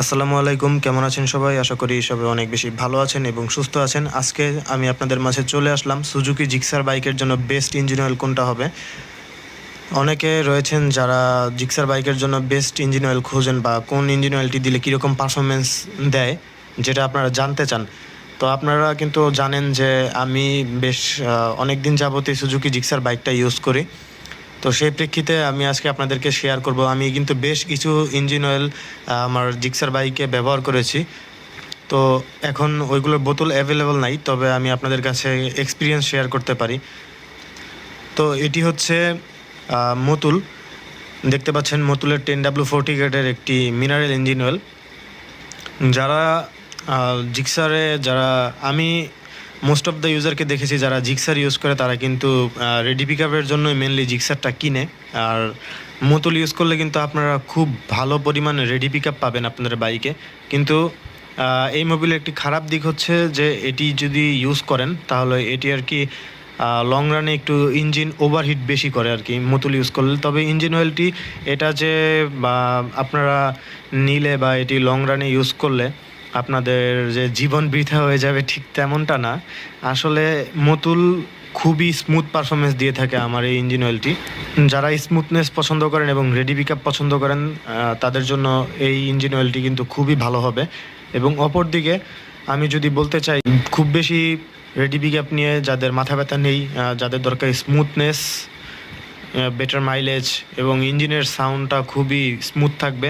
আসসালামু আলাইকুম, কেমন আছেন সবাই? আশা করি সবাই অনেক বেশি ভালো আছেন এবং সুস্থ আছেন। আজকে আমি আপনাদের মাঝে চলে আসলাম সুজুকি জিক্সার বাইকের জন্য বেস্ট ইঞ্জিন অয়েল কোনটা হবে? অনেকে রয়েছেন যারা জিক্সার বাইকের জন্য বেস্ট ইঞ্জিন অয়েল খোঁজেন বা কোন ইঞ্জিন অয়েলটি দিলে কীরকম পারফরমেন্স দেয়, যেটা আপনারা জানতে চান। তো আপনারা কিন্তু জানেন যে আমি বেশ অনেক দিন যাবতীয় সুজুকি জিক্সার বাইকটা ইউজ করি। তো সেই প্রেক্ষিতে আমি আজকে আপনাদেরকে শেয়ার করব। আমি কিন্তু বেশ কিছু ইঞ্জিন অয়েল আমার জিক্সার বাইকে ব্যবহার করেছি। তো এখন ওইগুলোর বোতল অ্যাভেলেবল নাই, তবে আমি আপনাদের কাছে এক্সপিরিয়েন্স শেয়ার করতে পারি। তো এটি হচ্ছে মতুল। দেখতে পাচ্ছেন মতুলের টেন ডাব্লু ফোরটি গ্রেডের একটি মিনারেল ইঞ্জিন অয়েল যারা জিক্সারে যারা আমি মোস্ট অফ দ্য ইউজারকে দেখেছি যারা জিক্সার ইউজ করে, তারা কিন্তু রেডি পিক আপের জন্য মেনলি জিক্সারটা কিনে। আর মোতুল ইউজ করলে কিন্তু আপনারা খুব ভালো পরিমাণে রেডি পিক আপ পাবেন আপনাদের বাইকে কিন্তু এই মোবিলের একটি খারাপ দিক হচ্ছে যে, এটি যদি ইউজ করেন, তাহলে এটি আর কি লং রানে একটু ইঞ্জিন ওভারহিট বেশি করে আর কি মতুল ইউজ করলে। তবে ইঞ্জিন অয়েলটি এটা যে, বা, আপনারা নিলে বা এটি লং রানে ইউজ করলে আপনাদের যে জীবন বৃথা হয়ে যাবে ঠিক তেমনটা না। আসলে মতুল খুবই স্মুথ পারফরমেন্স দিয়ে থাকে আমার এই ইঞ্জিন অয়েলটি যারা স্মুথনেস পছন্দ করেন এবং রেডি পিক পছন্দ করেন তাদের জন্য এই ইঞ্জিন অয়েলটি কিন্তু খুবই ভালো হবে। এবং অপরদিকে আমি যদি বলতে চাই, খুব বেশি রেডি পিক নিয়ে যাদের মাথা ব্যথা নেই যাদের দরকার স্মুথনেস বেটার মাইলেজ এবং ইঞ্জিনের সাউন্ডটা খুবই স্মুথ থাকবে।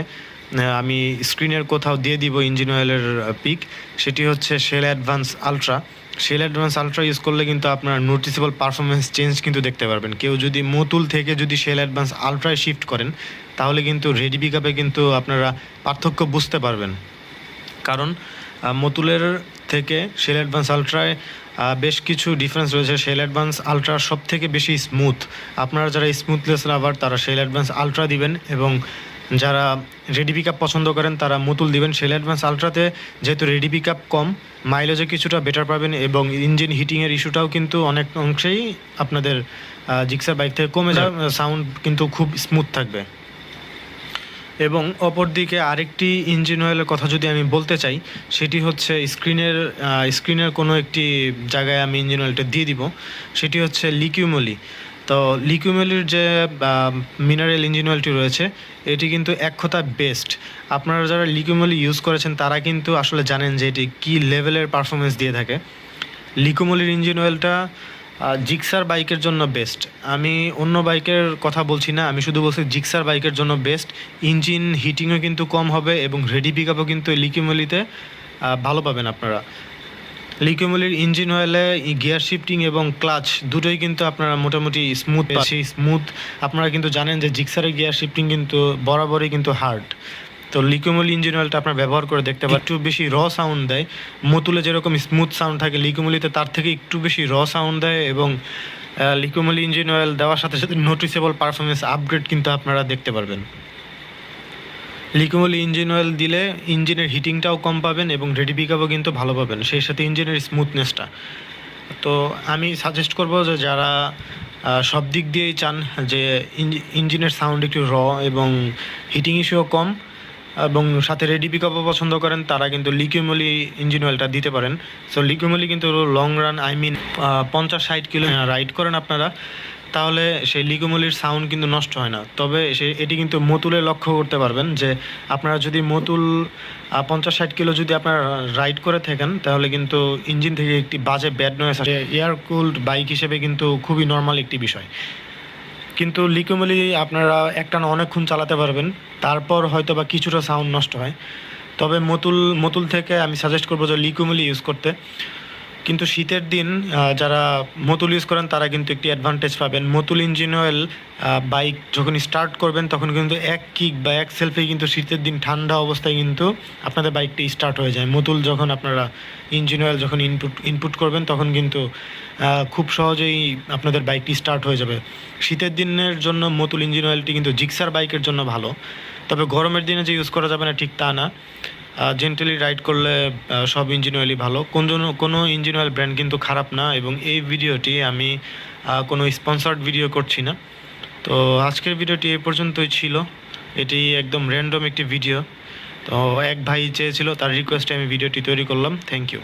আমি স্ক্রিনের কোথাও দিয়ে দিব ইঞ্জিন অয়েলের পিক সেটি হচ্ছে Shell Advance Ultra Shell Advance Ultra use করলে কিন্তু আপনার নোটিসেবল পারফরমেন্স চেঞ্জ কিন্তু দেখতে পারবেন। কেউ যদি মতুল থেকে যদি শেল অ্যাডভান্স আলট্রায় শিফট করেন, তাহলে কিন্তু রেডি পিক কিন্তু আপনারা পার্থক্য বুঝতে পারবেন। কারণ মতুলের থেকে শেল অ্যাডভান্স আলট্রায় বেশ কিছু ডিফারেন্স রয়েছে। শেল অ্যাডভান্স আলট্রা সব থেকে বেশি স্মুথ আপনারা যারা স্মুথলেস লাভার তারা শেল অ্যাডভান্স আলট্রা দিবেন এবং যারা রেডি পিক পছন্দ করেন তারা মতুল দিবেন শেল অ্যাডভান্স আলট্রাতে যেহেতু রেডি পিক কম মাইলেজে কিছুটা বেটার পাবেন এবং ইঞ্জিন হিটিংয়ের ইস্যুটাও কিন্তু অনেক অংশেই আপনাদের জিক্সার বাইক থেকে কমে যাবে সাউন্ড কিন্তু খুব স্মুথ থাকবে। এবং অপরদিকে আরেকটি ইঞ্জিন অয়েলের কথা যদি আমি বলতে চাই সেটি হচ্ছে স্ক্রিনের স্ক্রিনের কোনো একটি জায়গায় আমি ইঞ্জিন অয়েলটা দিয়ে দিব সেটি হচ্ছে লিকিউমলি তো লিকিউমলির যে মিনারেল ইঞ্জিন অয়েলটি রয়েছে, এটি কিন্তু এক কথা বেস্ট আপনারা যারা লিকিউমলি ইউজ করেছেন, তারা কিন্তু আসলে জানেন যে এটি কী লেভেলের পারফরমেন্স দিয়ে থাকে। লিকোমলির ইঞ্জিন অয়েলটা জিক্সার বাইকের জন্য বেস্ট আমি অন্য বাইকের কথা বলছি না, আমি শুধু বলছি জিক্সার বাইকের জন্য বেস্ট ইঞ্জিন হিটিংও কিন্তু কম হবে এবং রেডি পিক আপও কিন্তু লিকিমলিতে ভালো পাবেন আপনারা। লিকিমলির ইঞ্জিন অয়েলে গিয়ার শিফটিং এবং ক্লাচ দুটোই কিন্তু আপনারা মোটামুটি স্মুথ বেশি স্মুথ আপনারা কিন্তু জানেন যে জিক্সারের গিয়ার শিফটিং কিন্তু বরাবরই কিন্তু হার্ড তো লিকুমলি ইঞ্জিন অয়েলটা আপনার ব্যবহার করে দেখতে পারেন। একটু বেশি র সাউন্ড দেয়। মতুলে যেরকম স্মুথ সাউন্ড থাকে লিকুমলিতে তার থেকে একটু বেশি র সাউন্ড দেয় এবং লিকুমলি ইঞ্জিন অয়েল দেওয়ার সাথে সাথে নোটিসেবল পারফরমেন্স আপগ্রেড কিন্তু আপনারা দেখতে পারবেন। লিকুমলি ইঞ্জিন অয়েল দিলে ইঞ্জিনের হিটিংটাও কম পাবেন এবং রেডি পিকআপও কিন্তু ভালো পাবেন, সেই সাথে ইঞ্জিনের স্মুথনেসটা। তো আমি সাজেস্ট করব যে যারা সব দিক দিয়েই চান যে ইঞ্জি- ইঞ্জিনের সাউন্ড একটু র এবং হিটিং ইস্যুও কম এবং সাথে রেডি পিকআপও পছন্দ করেন, তারা কিন্তু লিকিউমলি ইঞ্জিন অয়েলটা দিতে পারেন। সো লিকিউমলি কিন্তু লং রান আই মিন পঞ্চাশ ষাট কিলো, রাইড করেন আপনারা। তাহলে সেই লিকুমলির সাউন্ড কিন্তু নষ্ট হয় না। তবে সে, এটি কিন্তু মতুলে লক্ষ্য করতে পারবেন যে আপনারা যদি মতুল পঞ্চাশ ষাট কিলো যদি আপনারা রাইড করে থাকেন, তাহলে কিন্তু ইঞ্জিন থেকে একটি বাজে ব্যাড নয়েস আসে। এয়ার কুলড বাইক হিসেবে কিন্তু খুবই নর্মাল একটি বিষয়। কিন্তু লিকুমলি আপনারা একটানা অনেকক্ষণ চালাতে পারবেন, তারপর হয়তো বা কিছুটা সাউন্ড নষ্ট হয়। তবে মতুল মতুল থেকে আমি সাজেস্ট করব যে লিকুমলি ইউজ করতে। কিন্তু শীতের দিন যারা মতুল ইউজ করেন, তারা কিন্তু একটি অ্যাডভান্টেজ পাবেন। মতুল ইঞ্জিন অয়েল বাইক যখন স্টার্ট করবেন, তখন কিন্তু এক কিক বা এক সেলফে কিন্তু শীতের দিন ঠান্ডা অবস্থায় কিন্তু আপনাদের বাইকটি স্টার্ট হয়ে যায়। মতুল যখন আপনারা ইঞ্জিন অয়েল যখন ইনপুট ইনপুট করবেন, তখন কিন্তু খুব সহজেই আপনাদের বাইকটি স্টার্ট হয়ে যাবে। শীতের দিনের জন্য মতুল ইঞ্জিন অয়েলটি কিন্তু জিক্সার বাইকের জন্য ভালো। তবে গরমের দিনে যে ইউজ করা যাবে না, ঠিক তা না। জেন্টালি রাইড করলে সব ইঞ্জিন অয়েলই ভালো। কোন জন্য, কোনো ইঞ্জিন অয়েল ব্র্যান্ড কিন্তু খারাপ না, এবং এই ভিডিওটি আমি কোনো স্পন্সার্ড ভিডিও করছি না। তো আজকের ভিডিওটি এ পর্যন্তই ছিল। এটি একদম র্যান্ডম একটি ভিডিও তো এক ভাই চেয়েছিল, তার রিকোয়েস্টে আমি ভিডিওটি তৈরি করলাম। Thank you